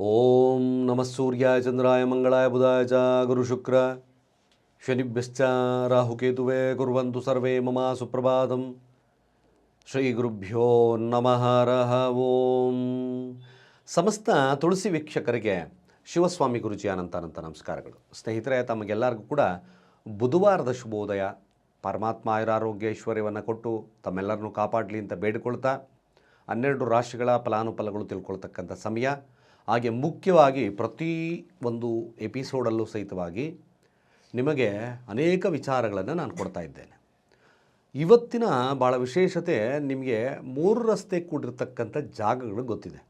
ಓಂ ನಮಃ ಸೂರ್ಯಾಯ ಚಂದ್ರಾಯ ಮಂಗಳಾಯ ಬುಧಾಯ ಚ ಗುರು ಶುಕ್ರ ಶನಿಭ್ಯಶ್ಚ ರಾಹುಕೇತುವೆ ಕುರ್ವಂತು ಸರ್ವೇ ಮಮ ಶ್ರೀ ಗುರುಭ್ಯೋ ನಮಃ ರಹ ಓಂ ಸಮಸ್ತ ತುಳಸಿ ವೀಕ್ಷಕರಿಗೆ ಶಿವಸ್ವಾಮಿ ಗುರುಜಿ ಅನಂತ ಅನಂತ ನಮಸ್ಕಾರಗಳು. ಸ್ನೇಹಿತರೆ, ತಮಗೆಲ್ಲರಿಗೂ ಕೂಡ ಬುಧವಾರದ ಶುಭೋದಯ. ಪರಮಾತ್ಮ ಆಯುರಾರೋಗ್ಯ ಐಶ್ವರ್ಯವನ್ನು ಕೊಟ್ಟು ತಮ್ಮೆಲ್ಲರನ್ನೂ ಕಾಪಾಡಲಿ ಅಂತ ಬೇಡಿಕೊಳ್ತಾ, ಹನ್ನೆರಡು ರಾಶಿಗಳ ಫಲಾನುಫಲಗಳು ತಿಳ್ಕೊಳ್ತಕ್ಕಂಥ ಸಮಯ. ಹಾಗೆ ಮುಖ್ಯವಾಗಿ ಪ್ರತಿ ಒಂದು ಎಪಿಸೋಡಲ್ಲೂ ಸಹಿತವಾಗಿ ನಿಮಗೆ ಅನೇಕ ವಿಚಾರಗಳನ್ನು ನಾನು ಕೊಡ್ತಾ ಇದ್ದೇನೆ. ಇವತ್ತಿನ ಭಾಳ ವಿಶೇಷತೆ ನಿಮಗೆ ಮೂರು ರಸ್ತೆ ಕೂಡಿರ್ತಕ್ಕಂಥ ಜಾಗಗಳು ಗೊತ್ತಿದೆ.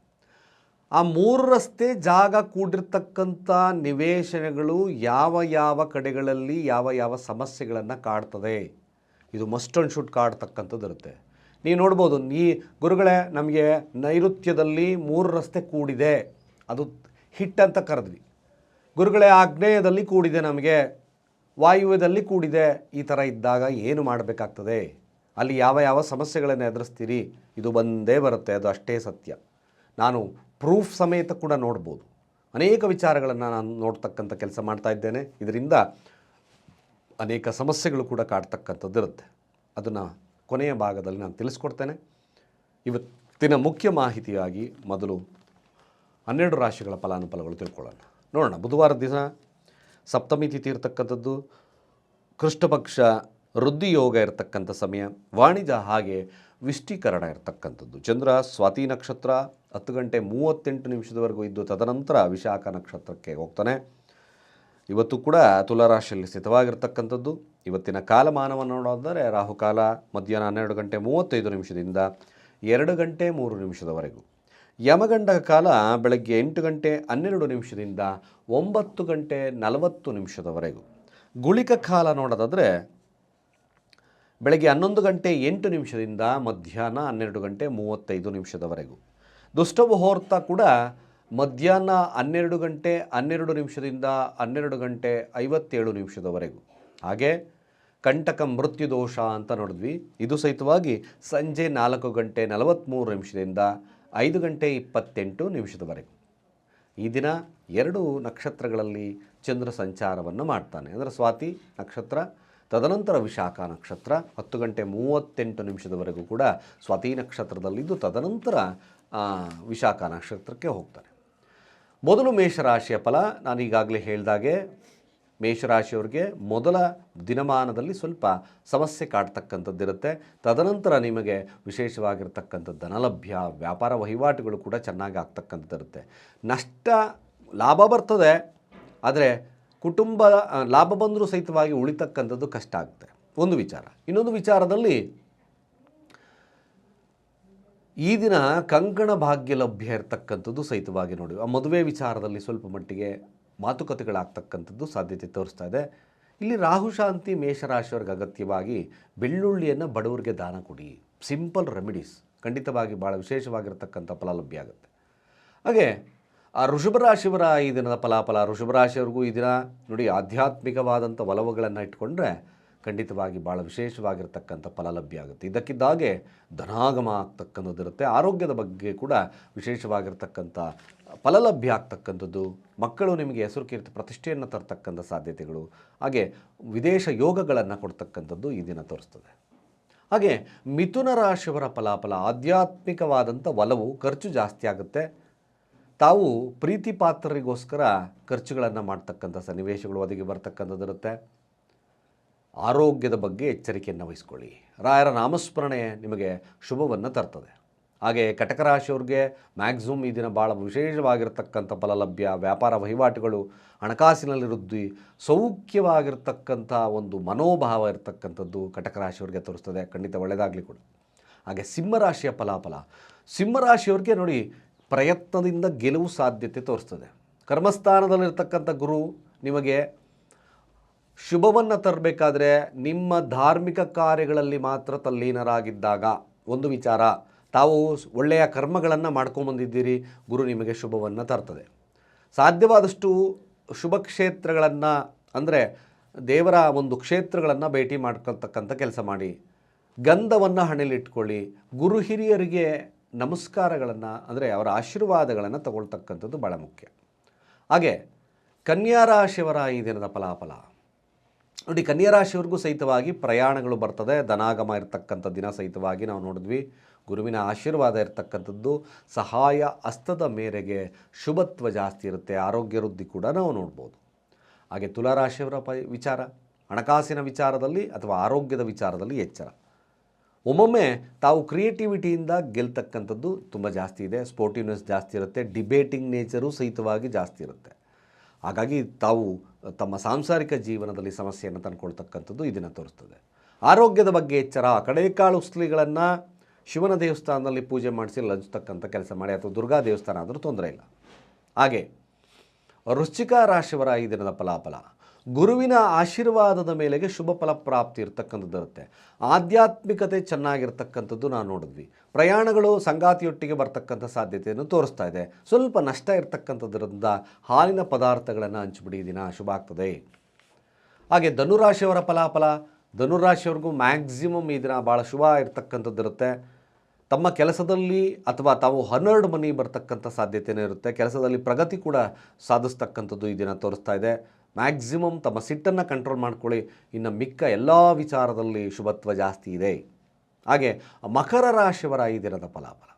ಆ ಮೂರು ರಸ್ತೆ ಜಾಗ ಕೂಡಿರ್ತಕ್ಕಂಥ ನಿವೇಶನಗಳು ಯಾವ ಯಾವ ಕಡೆಗಳಲ್ಲಿ ಯಾವ ಯಾವ ಸಮಸ್ಯೆಗಳನ್ನು ಕಾಡ್ತದೆ? ಇದು ಮಸ್ಟ್ ಅಂಡ್ ಶುಡ್ ಕಾಡ್ತಕ್ಕಂಥದ್ದು ಇರುತ್ತೆ. ನೀವು ನೋಡ್ಬೋದು, ನೀ ಗುರುಗಳೇ, ನಮಗೆ ನೈಋತ್ಯದಲ್ಲಿ ಮೂರು ರಸ್ತೆ ಕೂಡಿದೆ. ಅದು ಹಿಟ್ ಅಂತ ಕರೆದ್ವಿ. ಗುರುಗಳೇ, ಆಗ್ನೇಯದಲ್ಲಿ ಕೂಡಿದೆ ನಮಗೆ, ವಾಯುವ್ಯದಲ್ಲಿ ಕೂಡಿದೆ, ಈ ಥರ ಇದ್ದಾಗ ಏನು ಮಾಡಬೇಕಾಗ್ತದೆ? ಅಲ್ಲಿ ಯಾವ ಯಾವ ಸಮಸ್ಯೆಗಳನ್ನು ಎದುರಿಸ್ತೀರಿ? ಇದು ಬಂದೇ ಬರುತ್ತೆ, ಅದು ಅಷ್ಟೇ ಸತ್ಯ. ನಾನು ಪ್ರೂಫ್ ಸಮೇತ ಕೂಡ ನೋಡ್ಬೋದು. ಅನೇಕ ವಿಚಾರಗಳನ್ನು ನಾನು ನೋಡ್ತಕ್ಕಂಥ ಕೆಲಸ ಮಾಡ್ತಾ ಇದ್ದೇನೆ. ಇದರಿಂದ ಅನೇಕ ಸಮಸ್ಯೆಗಳು ಕೂಡ ಕಾಡ್ತಕ್ಕಂಥದ್ದು ಇರುತ್ತೆ. ಅದನ್ನು ಕೊನೆಯ ಭಾಗದಲ್ಲಿ ನಾನು ತಿಳಿಸ್ಕೊಡ್ತೇನೆ. ಇವತ್ತಿನ ಮುಖ್ಯ ಮಾಹಿತಿಯಾಗಿ ಮೊದಲು ಹನ್ನೆರಡು ರಾಶಿಗಳ ಫಲಾನುಫಲಗಳು ತಿಳ್ಕೊಳ್ಳೋಣ. ನೋಡೋಣ, ಬುಧವಾರ ದಿನ ಸಪ್ತಮಿ ತಿಥಿ ಇರತಕ್ಕಂಥದ್ದು, ಕೃಷ್ಣಪಕ್ಷ ವೃದ್ಧಿಯೋಗ ಇರತಕ್ಕಂಥ ಸಮಯ, ವಾಣಿಜ್ಯ ಹಾಗೆ ವಿಷ್ಟೀಕರಣ ಇರತಕ್ಕಂಥದ್ದು. ಚಂದ್ರ, ಸ್ವಾತಿ ನಕ್ಷತ್ರ ಹತ್ತು ಗಂಟೆ ಮೂವತ್ತೆಂಟು ನಿಮಿಷದವರೆಗೂ ಇದ್ದು ತದನಂತರ ವಿಶಾಖ ನಕ್ಷತ್ರಕ್ಕೆ ಹೋಗ್ತಾನೆ. ಇವತ್ತು ಕೂಡ ತುಲಾರಾಶಿಯಲ್ಲಿ ಸ್ಥಿತವಾಗಿರ್ತಕ್ಕಂಥದ್ದು. ಇವತ್ತಿನ ಕಾಲಮಾನವನ್ನು ನೋಡೋದಾದರೆ ರಾಹುಕಾಲ ಮಧ್ಯಾಹ್ನ ಹನ್ನೆರಡು ಗಂಟೆ ಮೂವತ್ತೈದು ನಿಮಿಷದಿಂದ ಎರಡು ಗಂಟೆ ಮೂರು ನಿಮಿಷದವರೆಗೂ. ಯಮಗಂಡ ಕಾಲ ಬೆಳಗ್ಗೆ ಎಂಟು ಗಂಟೆ ಹನ್ನೆರಡು ನಿಮಿಷದಿಂದ ಒಂಬತ್ತು ಗಂಟೆ ನಲವತ್ತು ನಿಮಿಷದವರೆಗೂ. ಗುಳಿಕ ಕಾಲ ನೋಡೋದಾದರೆ ಬೆಳಗ್ಗೆ ಹನ್ನೊಂದು ಗಂಟೆ ಎಂಟು ನಿಮಿಷದಿಂದ ಮಧ್ಯಾಹ್ನ ಹನ್ನೆರಡು ಗಂಟೆ ಮೂವತ್ತೈದು ನಿಮಿಷದವರೆಗೂ. ದುಷ್ಟ ಕೂಡ ಮಧ್ಯಾಹ್ನ ಹನ್ನೆರಡು ಗಂಟೆ ಹನ್ನೆರಡು ನಿಮಿಷದಿಂದ ಹನ್ನೆರಡು ಗಂಟೆ ಐವತ್ತೇಳು ನಿಮಿಷದವರೆಗೂ. ಹಾಗೆ ಕಂಟಕ ಮೃತ್ಯು ದೋಷ ಅಂತ ನೋಡಿದ್ವಿ. ಇದು ಸಹಿತವಾಗಿ ಸಂಜೆ ನಾಲ್ಕು ಗಂಟೆ ನಲವತ್ತ್ಮೂರು ನಿಮಿಷದಿಂದ ಐದು ಗಂಟೆ ಇಪ್ಪತ್ತೆಂಟು ನಿಮಿಷದವರೆಗೆ. ಈ ದಿನ ಎರಡು ನಕ್ಷತ್ರಗಳಲ್ಲಿ ಚಂದ್ರ ಸಂಚಾರವನ್ನು ಮಾಡ್ತಾನೆ. ಅಂದರೆ ಸ್ವಾತಿ ನಕ್ಷತ್ರ, ತದನಂತರ ವಿಶಾಖ ನಕ್ಷತ್ರ, ಹತ್ತು ಗಂಟೆ ಮೂವತ್ತೆಂಟು ನಿಮಿಷದವರೆಗೂ ಕೂಡ ಸ್ವಾತಿ ನಕ್ಷತ್ರದಲ್ಲಿದ್ದು ತದನಂತರ ವಿಶಾಖ ನಕ್ಷತ್ರಕ್ಕೆ ಹೋಗ್ತಾನೆ. ಮೊದಲು ಮೇಷರಾಶಿಯ ಫಲ ನಾನು ಈಗಾಗಲೇ ಹೇಳಿದಾಗೆ ಮೇಷರಾಶಿಯವರಿಗೆ ಮೊದಲ ದಿನಮಾನದಲ್ಲಿ ಸ್ವಲ್ಪ ಸಮಸ್ಯೆ ಕಾಡ್ತಕ್ಕಂಥದ್ದಿರುತ್ತೆ. ತದನಂತರ ನಿಮಗೆ ವಿಶೇಷವಾಗಿರ್ತಕ್ಕಂಥ ಧನಲಭ್ಯ ವ್ಯಾಪಾರ ವಹಿವಾಟುಗಳು ಕೂಡ ಚೆನ್ನಾಗಿ ಆಗ್ತಕ್ಕಂಥದ್ದಿರುತ್ತೆ. ನಷ್ಟ ಲಾಭ ಬರ್ತದೆ, ಆದರೆ ಕುಟುಂಬ ಲಾಭ ಬಂದರೂ ಸಹಿತವಾಗಿ ಉಳಿತಕ್ಕಂಥದ್ದು ಕಷ್ಟ ಆಗುತ್ತೆ ಒಂದು ವಿಚಾರ. ಇನ್ನೊಂದು ವಿಚಾರದಲ್ಲಿ ಈ ದಿನ ಕಂಕಣ ಭಾಗ್ಯ ಲಭ್ಯ ಇರತಕ್ಕಂಥದ್ದು ಸಹಿತವಾಗಿ ನೋಡಿ. ಆ ಮದುವೆ ವಿಚಾರದಲ್ಲಿ ಸ್ವಲ್ಪ ಮಟ್ಟಿಗೆ ಮಾತುಕತೆಗಳಾಗ್ತಕ್ಕಂಥದ್ದು ಸಾಧ್ಯತೆ ತೋರಿಸ್ತಾ ಇದೆ. ಇಲ್ಲಿ ರಾಹುಶಾಂತಿ ಮೇಷರಾಶಿಯವ್ರಿಗೆ ಅಗತ್ಯವಾಗಿ ಬೆಳ್ಳುಳ್ಳಿಯನ್ನು ಬಡವರಿಗೆ ದಾನ ಕೊಡಿ. Simple remedies. ಖಂಡಿತವಾಗಿ ಭಾಳ ವಿಶೇಷವಾಗಿರ್ತಕ್ಕಂಥ ಫಲ ಲಭ್ಯ ಆಗುತ್ತೆ. ಹಾಗೆ, ಆ ಋಷಭರಾಶಿಯವರ ಈ ದಿನದ ಫಲಾಫಲ ಋಷಭರಾಶಿಯವ್ರಿಗೂ ಈ ದಿನ ನೋಡಿ ಆಧ್ಯಾತ್ಮಿಕವಾದಂಥ ಒಲವುಗಳನ್ನು ಇಟ್ಕೊಂಡ್ರೆ ಖಂಡಿತವಾಗಿ ಭಾಳ ವಿಶೇಷವಾಗಿರ್ತಕ್ಕಂಥ ಫಲ ಲಭ್ಯ ಆಗುತ್ತೆ. ಇದಕ್ಕಿದ್ದಾಗೆ ಧನಾಗಮ ಆಗ್ತಕ್ಕಂಥದ್ದಿರುತ್ತೆ ಆರೋಗ್ಯದ ಬಗ್ಗೆ ಕೂಡ ವಿಶೇಷವಾಗಿರ್ತಕ್ಕಂಥ ಫಲ ಲಭ್ಯ ಆಗ್ತಕ್ಕಂಥದ್ದು, ಮಕ್ಕಳು ನಿಮಗೆ ಹೆಸರು ಕೀರ್ತಿ ಪ್ರತಿಷ್ಠೆಯನ್ನು ತರ್ತಕ್ಕಂಥ ಸಾಧ್ಯತೆಗಳು, ಹಾಗೆ ವಿದೇಶ ಯೋಗಗಳನ್ನು ಕೊಡ್ತಕ್ಕಂಥದ್ದು ಈ ದಿನ ತೋರಿಸ್ತದೆ. ಹಾಗೆ ಮಿಥುನ ರಾಶಿಯವರ ಫಲಾಫಲ, ಆಧ್ಯಾತ್ಮಿಕವಾದಂಥ ಒಲವು, ಖರ್ಚು ಜಾಸ್ತಿ ಆಗುತ್ತೆ. ತಾವು ಪ್ರೀತಿ ಪಾತ್ರರಿಗೋಸ್ಕರ ಖರ್ಚುಗಳನ್ನು ಮಾಡ್ತಕ್ಕಂಥ ಸನ್ನಿವೇಶಗಳು ಒದಗಿ ಬರ್ತಕ್ಕಂಥದ್ದಿರುತ್ತೆ. ಆರೋಗ್ಯದ ಬಗ್ಗೆ ಎಚ್ಚರಿಕೆಯನ್ನು ವಹಿಸ್ಕೊಳ್ಳಿ. ರಾಯರ ನಾಮಸ್ಮರಣೆ ನಿಮಗೆ ಶುಭವನ್ನು ತರ್ತದೆ. ಹಾಗೆ ಕಟಕ ರಾಶಿಯವ್ರಿಗೆ ಮ್ಯಾಕ್ಸಿಮಮ್ ಈ ದಿನ ಭಾಳ ವಿಶೇಷವಾಗಿರ್ತಕ್ಕಂಥ ಫಲ ಲಭ್ಯ ವ್ಯಾಪಾರ ವಹಿವಾಟುಗಳು, ಹಣಕಾಸಿನಲ್ಲಿ ವೃದ್ಧಿ, ಸೌಖ್ಯವಾಗಿರ್ತಕ್ಕಂಥ ಒಂದು ಮನೋಭಾವ ಇರತಕ್ಕಂಥದ್ದು ಕಟಕ ರಾಶಿಯವ್ರಿಗೆ ತೋರಿಸ್ತದೆ. ಖಂಡಿತ ಒಳ್ಳೆಯದಾಗಲಿ ಕೂಡ. ಹಾಗೆ ಸಿಂಹರಾಶಿಯ ಫಲಾಫಲ. ಸಿಂಹರಾಶಿಯವ್ರಿಗೆ ನೋಡಿ ಪ್ರಯತ್ನದಿಂದ ಗೆಲುವು ಸಾಧ್ಯತೆ ತೋರಿಸ್ತದೆ. ಕರ್ಮಸ್ಥಾನದಲ್ಲಿರ್ತಕ್ಕಂಥ ಗುರು ನಿಮಗೆ ಶುಭವನ್ನು ತರಬೇಕಾದ್ರೆ ನಿಮ್ಮ ಧಾರ್ಮಿಕ ಕಾರ್ಯಗಳಲ್ಲಿ ಮಾತ್ರ ತಲ್ಲೀನರಾಗಿದ್ದಾಗ. ಒಂದು ವಿಚಾರ, ತಾವು ಒಳ್ಳೆಯ ಕರ್ಮಗಳನ್ನು ಮಾಡ್ಕೊಂಬಂದಿದ್ದೀರಿ, ಗುರು ನಿಮಗೆ ಶುಭವನ್ನು ತರ್ತದೆ. ಸಾಧ್ಯವಾದಷ್ಟು ಶುಭ ಕ್ಷೇತ್ರಗಳನ್ನು, ಅಂದರೆ ದೇವರ ಒಂದು ಕ್ಷೇತ್ರಗಳನ್ನು ಭೇಟಿ ಮಾಡ್ಕೊತಕ್ಕಂಥ ಕೆಲಸ ಮಾಡಿ. ಗಂಧವನ್ನು ಹಣೆಲಿಟ್ಕೊಳ್ಳಿ ಗುರು ಹಿರಿಯರಿಗೆ ನಮಸ್ಕಾರಗಳನ್ನು, ಅಂದರೆ ಅವರ ಆಶೀರ್ವಾದಗಳನ್ನು ತಗೊಳ್ತಕ್ಕಂಥದ್ದು ಭಾಳ ಮುಖ್ಯ. ಹಾಗೆ, ಕನ್ಯಾ ಶಿವರ ಈ ದಿನದ ಫಲಾಫಲ. ನೋಡಿ ಕನ್ಯಾ ರಾಶಿಯವ್ರಿಗೂ ಸಹಿತವಾಗಿ ಪ್ರಯಾಣಗಳು ಬರ್ತದೆ. ಧನಾಗಮ ಇರತಕ್ಕಂಥ ದಿನ ಸಹಿತವಾಗಿ ನಾವು ನೋಡಿದ್ವಿ. ಗುರುವಿನ ಆಶೀರ್ವಾದ ಇರತಕ್ಕಂಥದ್ದು. ಸಹಾಯ ಹಸ್ತದ ಮೇರೆಗೆ ಶುಭತ್ವ ಜಾಸ್ತಿ ಇರುತ್ತೆ. ಆರೋಗ್ಯ ವೃದ್ಧಿ ಕೂಡ ನಾವು ನೋಡ್ಬೋದು. ಹಾಗೆ ತುಲಾರಾಶಿಯವರ ಪ ವಿಚಾರ, ಹಣಕಾಸಿನ ವಿಚಾರದಲ್ಲಿ ಅಥವಾ ಆರೋಗ್ಯದ ವಿಚಾರದಲ್ಲಿ ಎಚ್ಚರ. ಒಮ್ಮೊಮ್ಮೆ ತಾವು ಕ್ರಿಯೇಟಿವಿಟಿಯಿಂದ ಗೆಲ್ತಕ್ಕಂಥದ್ದು ತುಂಬ ಜಾಸ್ತಿ ಇದೆ. ಸ್ಪೋರ್ಟಿವ್ನೆಸ್ ಜಾಸ್ತಿ ಇರುತ್ತೆ. ಡಿಬೇಟಿಂಗ್ ನೇಚರು ಸಹಿತವಾಗಿ ಜಾಸ್ತಿ ಇರುತ್ತೆ. ಹಾಗಾಗಿ ತಾವು ತಮ್ಮ ಸಾಂಸಾರಿಕ ಜೀವನದಲ್ಲಿ ಸಮಸ್ಯೆಯನ್ನು ತಂದುಕೊಳ್ತಕ್ಕಂಥದ್ದು ಇದನ್ನು ತೋರಿಸ್ತದೆ. ಆರೋಗ್ಯದ ಬಗ್ಗೆ ಎಚ್ಚರ ಕಡೇಕಾಳು ಉಸ್ಲಿಗಳನ್ನು ಶಿವನ ದೇವಸ್ಥಾನದಲ್ಲಿ ಪೂಜೆ ಮಾಡಿಸಿ ಲಂಚತಕ್ಕಂಥ ಕೆಲಸ ಮಾಡಿ, ಅಥವಾ ದುರ್ಗಾ ದೇವಸ್ಥಾನ ಆದರೂ ತೊಂದರೆ ಇಲ್ಲ. ಹಾಗೆ, ವೃಶ್ಚಿಕ ರಾಶಿಯವರ ಈ ದಿನದ ಫಲಾಫಲ. ಗುರುವಿನ ಆಶೀರ್ವಾದದ ಮೇಲೆಗೆ ಶುಭ ಫಲ ಪ್ರಾಪ್ತಿ ಇರ್ತಕ್ಕಂಥದ್ದು ಇರುತ್ತೆ ಆಧ್ಯಾತ್ಮಿಕತೆ ಚೆನ್ನಾಗಿರ್ತಕ್ಕಂಥದ್ದು ನಾವು ನೋಡಿದ್ವಿ. ಪ್ರಯಾಣಗಳು ಸಂಗಾತಿಯೊಟ್ಟಿಗೆ ಬರ್ತಕ್ಕಂಥ ಸಾಧ್ಯತೆಯನ್ನು ತೋರಿಸ್ತಾ ಇದೆ. ಸ್ವಲ್ಪ ನಷ್ಟ ಇರತಕ್ಕಂಥದ್ರಿಂದ ಹಾಲಿನ ಪದಾರ್ಥಗಳನ್ನು ಹಂಚಿಬಿಡಿ ದಿನ ಶುಭ ಆಗ್ತದೆ. ಹಾಗೆ ಧನುರಾಶಿಯವರ ಫಲಾಫಲ, ಧನುರಾಶಿಯವ್ರಿಗೂ ಮ್ಯಾಕ್ಸಿಮಮ್ ಈ ದಿನ ಭಾಳ ಶುಭ ಇರ್ತಕ್ಕಂಥದ್ದು ಇರುತ್ತೆ ತಮ್ಮ ಕೆಲಸದಲ್ಲಿ ಅಥವಾ ತಾವು ಹನ್ನೆರಡು ಮನಿ ಬರ್ತಕ್ಕಂಥ ಸಾಧ್ಯತೆಯೇ ಇರುತ್ತೆ. ಕೆಲಸದಲ್ಲಿ ಪ್ರಗತಿ ಕೂಡ ಸಾಧಿಸ್ತಕ್ಕಂಥದ್ದು ಈ ದಿನ ತೋರಿಸ್ತಾ ಇದೆ. ಮ್ಯಾಕ್ಸಿಮಮ್ ತಮ್ಮ ಸಿಟ್ಟನ್ನು ಕಂಟ್ರೋಲ್ ಮಾಡ್ಕೊಳ್ಳಿ. ಇನ್ನು ಮಿಕ್ಕ ಎಲ್ಲ ವಿಚಾರದಲ್ಲಿ ಶುಭತ್ವ ಜಾಸ್ತಿ ಇದೆ. ಹಾಗೆ ಮಕರ ರಾಶಿಯವರ ಈ ದಿನದ ಫಲಾಫಲ.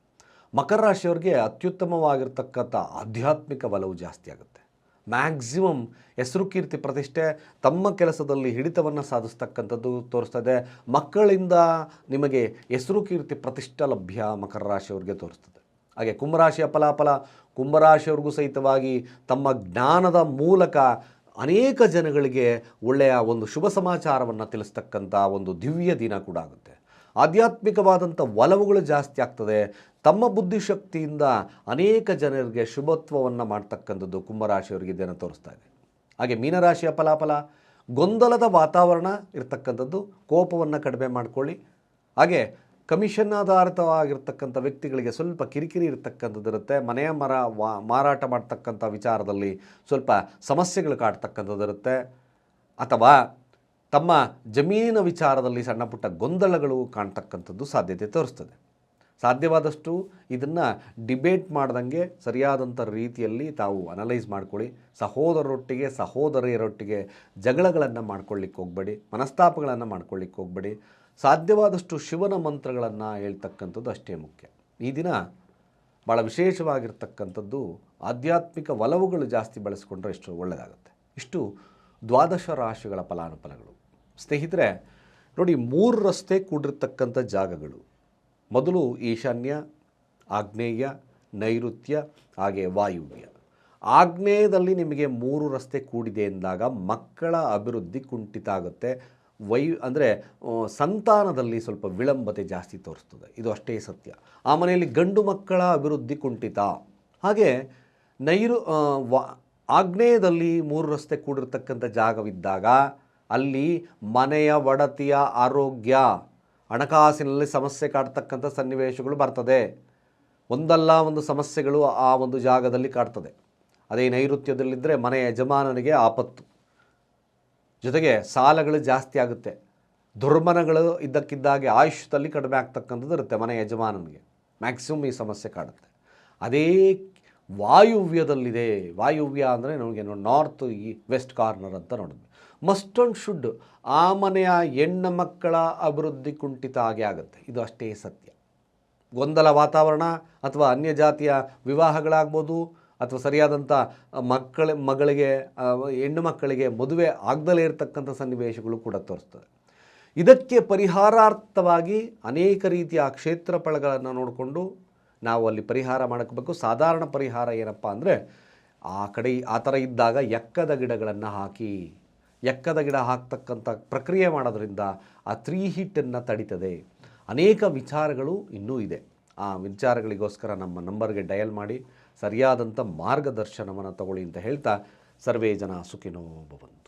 ಮಕರ ರಾಶಿಯವರಿಗೆ ಅತ್ಯುತ್ತಮವಾಗಿರ್ತಕ್ಕಂಥ ಆಧ್ಯಾತ್ಮಿಕ ಒಲವು ಜಾಸ್ತಿ ಆಗುತ್ತೆ. ಮ್ಯಾಕ್ಸಿಮಮ್ ಹೆಸರು ಕೀರ್ತಿ ಪ್ರತಿಷ್ಠೆ ತಮ್ಮ ಕೆಲಸದಲ್ಲಿ ಹಿಡಿತವನ್ನು ಸಾಧಿಸ್ತಕ್ಕಂಥದ್ದು ತೋರಿಸ್ತದೆ ಮಕ್ಕಳಿಂದ ನಿಮಗೆ ಹೆಸರು ಕೀರ್ತಿ ಪ್ರತಿಷ್ಠೆ ಲಭ್ಯ ಮಕರ ರಾಶಿಯವರಿಗೆ ತೋರಿಸ್ತದೆ. ಹಾಗೆ ಕುಂಭರಾಶಿಯ ಫಲಾಫಲ ಕುಂಭರಾಶಿಯವ್ರಿಗೂ ಸಹಿತವಾಗಿ ತಮ್ಮ ಜ್ಞಾನದ ಮೂಲಕ ಅನೇಕ ಜನಗಳಿಗೆ ಒಳ್ಳೆಯ ಒಂದು ಶುಭ ಸಮಾಚಾರವನ್ನು ತಿಳಿಸ್ತಕ್ಕಂಥ ಒಂದು ದಿವ್ಯ ದಿನ ಕೂಡ ಆಗುತ್ತೆ. ಆಧ್ಯಾತ್ಮಿಕವಾದಂಥ ಒಲವುಗಳು ಜಾಸ್ತಿ ಆಗ್ತದೆ. ತಮ್ಮ ಬುದ್ಧಿಶಕ್ತಿಯಿಂದ ಅನೇಕ ಜನರಿಗೆ ಶುಭತ್ವವನ್ನು ಮಾಡ್ತಕ್ಕಂಥದ್ದು ಕುಂಭರಾಶಿಯವರಿಗೆ ಇದನ್ನು ತೋರಿಸ್ತಾ ಇದೆ. ಹಾಗೆ ಮೀನರಾಶಿಯ ಫಲಾಫಲ, ಗೊಂದಲದ ವಾತಾವರಣ ಇರ್ತಕ್ಕಂಥದ್ದು ಕೋಪವನ್ನು ಕಡಿಮೆ ಮಾಡಿಕೊಳ್ಳಿ. ಹಾಗೆ ಕಮಿಷನ್ ಆಧಾರಿತವಾಗಿರ್ತಕ್ಕಂಥ ವ್ಯಕ್ತಿಗಳಿಗೆ ಸ್ವಲ್ಪ ಕಿರಿಕಿರಿ ಇರತಕ್ಕಂಥದ್ದಿರುತ್ತೆ ಮನೆಯ ಮರ ವಾ, ಮಾರಾಟ ಮಾಡ್ತಕ್ಕಂಥ ವಿಚಾರದಲ್ಲಿ ಸ್ವಲ್ಪ ಸಮಸ್ಯೆಗಳು ಕಾಡ್ತಕ್ಕಂಥದ್ದಿರುತ್ತೆ ಅಥವಾ ತಮ್ಮ ಜಮೀನಿನ ವಿಚಾರದಲ್ಲಿ ಸಣ್ಣ ಪುಟ್ಟ ಗೊಂದಲಗಳು ಕಾಣ್ತಕ್ಕಂಥದ್ದು ಸಾಧ್ಯತೆ ತೋರಿಸ್ತದೆ. ಸಾಧ್ಯವಾದಷ್ಟು ಇದನ್ನು ಡಿಬೇಟ್ ಮಾಡ್ದಂಗೆ ಸರಿಯಾದಂಥ ರೀತಿಯಲ್ಲಿ ತಾವು ಅನಲೈಸ್ ಮಾಡ್ಕೊಳ್ಳಿ. ಸಹೋದರರೊಟ್ಟಿಗೆ, ಸಹೋದರಿಯರೊಟ್ಟಿಗೆ ಜಗಳಗಳನ್ನು ಮಾಡ್ಕೊಳ್ಳಿಕ್ಕೆ ಹೋಗಬೇಡಿ. ಮನಸ್ತಾಪಗಳನ್ನು ಮಾಡ್ಕೊಳ್ಳಿಕ್ಕೆ ಹೋಗಬೇಡಿ. ಸಾಧ್ಯವಾದಷ್ಟು ಶಿವನ ಮಂತ್ರಗಳನ್ನು ಹೇಳ್ತಕ್ಕಂಥದ್ದು ಅಷ್ಟೇ ಮುಖ್ಯ. ಈ ದಿನ ಭಾಳ ವಿಶೇಷವಾಗಿರ್ತಕ್ಕಂಥದ್ದು ಆಧ್ಯಾತ್ಮಿಕ ಒಲವುಗಳು ಜಾಸ್ತಿ ಬಳಸಿಕೊಂಡ್ರೆ ಇಷ್ಟು ಒಳ್ಳೆಯದಾಗುತ್ತೆ ಇಷ್ಟು ದ್ವಾದಶ ರಾಶಿಗಳ ಫಲಾನುಫಲಗಳು. ಸ್ನೇಹಿತರೆ, ನೋಡಿ ಮೂರು ರಸ್ತೆ ಕೂಡಿರ್ತಕ್ಕಂಥ ಜಾಗಗಳು. ಮೊದಲು ಈಶಾನ್ಯ, ಆಗ್ನೇಯ, ನೈಋತ್ಯ, ಹಾಗೆ ವಾಯುವ್ಯ. ಆಗ್ನೇಯದಲ್ಲಿ ನಿಮಗೆ ಮೂರು ರಸ್ತೆ ಕೂಡಿದೆ ಎಂದಾಗ ಮಕ್ಕಳ ಅಭಿವೃದ್ಧಿ ಕುಂಠಿತ ಆಗುತ್ತೆ. ವೈ ಅಂದರೆ ಸಂತಾನದಲ್ಲಿ ಸ್ವಲ್ಪ ವಿಳಂಬತೆ ಜಾಸ್ತಿ ತೋರಿಸ್ತದೆ. ಇದು ಅಷ್ಟೇ ಸತ್ಯ. ಆ ಮನೆಯಲ್ಲಿ ಗಂಡು ಮಕ್ಕಳ ಅಭಿವೃದ್ಧಿ ಕುಂಠಿತ. ಹಾಗೆ ನೈರು ಆಗ್ನೇಯದಲ್ಲಿ ಮೂರು ರಸ್ತೆ ಕೂಡಿರ್ತಕ್ಕಂಥ ಜಾಗವಿದ್ದಾಗ ಅಲ್ಲಿ ಮನೆಯ ಒಡತಿಯ ಆರೋಗ್ಯ, ಹಣಕಾಸಿನಲ್ಲಿ ಸಮಸ್ಯೆ ಕಾಡ್ತಕ್ಕಂಥ ಸನ್ನಿವೇಶಗಳು ಬರ್ತದೆ. ಒಂದಲ್ಲ ಒಂದು ಸಮಸ್ಯೆಗಳು ಆ ಒಂದು ಜಾಗದಲ್ಲಿ ಕಾಡ್ತದೆ. ಅದೇ ನೈಋತ್ಯದಲ್ಲಿದ್ದರೆ ಮನೆಯ ಯಜಮಾನನಿಗೆ ಆಪತ್ತು. ಜೊತೆಗೆ ಸಾಲಗಳು ಜಾಸ್ತಿ ಆಗುತ್ತೆ. ದುರ್ಮನಗಳು ಇದ್ದಕ್ಕಿದ್ದಾಗೆ ಆಯುಷ್ಯದಲ್ಲಿ ಕಡಿಮೆ ಆಗ್ತಕ್ಕಂಥದ್ದು ಇರುತ್ತೆ ಮನೆ ಯಜಮಾನನಿಗೆ. ಮ್ಯಾಕ್ಸಿಮಮ್ ಈ ಸಮಸ್ಯೆ ಕಾಡುತ್ತೆ. ಅದೇ ವಾಯುವ್ಯದಲ್ಲಿದೆ. ವಾಯುವ್ಯ ಅಂದರೆ ನಮಗೆ ನಾರ್ತ್ ಈ ವೆಸ್ಟ್ ಕಾರ್ನರ್ ಅಂತ ನೋಡಿದ್ವಿ ಮಸ್ಟ್ ಅಂಡ್ ಶುಡ್ ಆ ಮನೆಯ ಹೆಣ್ಣ ಮಕ್ಕಳ ಅಭಿವೃದ್ಧಿ ಕುಂಠಿತ ಆಗೇ ಆಗುತ್ತೆ. ಇದು ಅಷ್ಟೇ ಸತ್ಯ. ಗೊಂದಲ ವಾತಾವರಣ ಅಥವಾ ಅನ್ಯ ಜಾತಿಯ ವಿವಾಹಗಳಾಗ್ಬೋದು ಅಥವಾ ಸರಿಯಾದಂಥ ಮಕ್ಕಳ, ಮಗಳಿಗೆ ಹೆಣ್ಣು ಮಕ್ಕಳಿಗೆ ಮದುವೆ ಆಗದಲೇ ಇರತಕ್ಕಂಥ ಸನ್ನಿವೇಶಗಳು ಕೂಡ ತೋರಿಸ್ತದೆ. ಇದಕ್ಕೆ ಪರಿಹಾರಾರ್ಥವಾಗಿ ಅನೇಕ ರೀತಿಯ ಕ್ಷೇತ್ರ ಫಲಗಳನ್ನು ನೋಡಿಕೊಂಡು ನಾವು ಅಲ್ಲಿ ಪರಿಹಾರ ಮಾಡಬೇಕು. ಸಾಧಾರಣ ಪರಿಹಾರ ಏನಪ್ಪ ಅಂದರೆ ಆ ಕಡೆ ಆ ಥರ ಇದ್ದಾಗ ಎಕ್ಕದ ಗಿಡಗಳನ್ನು ಹಾಕಿ, ಎಕ್ಕದ ಗಿಡ ಹಾಕ್ತಕ್ಕಂಥ ಪ್ರಕ್ರಿಯೆ ಮಾಡೋದ್ರಿಂದ ಆ ತ್ರೀ ಹಿಟ್ಟನ್ನು ತಡೀತದೆ. ಅನೇಕ ವಿಚಾರಗಳು ಇನ್ನೂ ಇದೆ. ಆ ವಿಚಾರಗಳಿಗೋಸ್ಕರ ನಮ್ಮ ನಂಬರ್ಗೆ ಡಯಲ್ ಮಾಡಿ. ಸರಿಯಾದಂಥ ಮಾರ್ಗದರ್ಶನವನ್ನು ತಗೊಳ್ಳಿ ಅಂತ ಹೇಳ್ತಾ ಸರ್ವೇ ಜನ ಸುಖಿನೋ ಭವಂತು.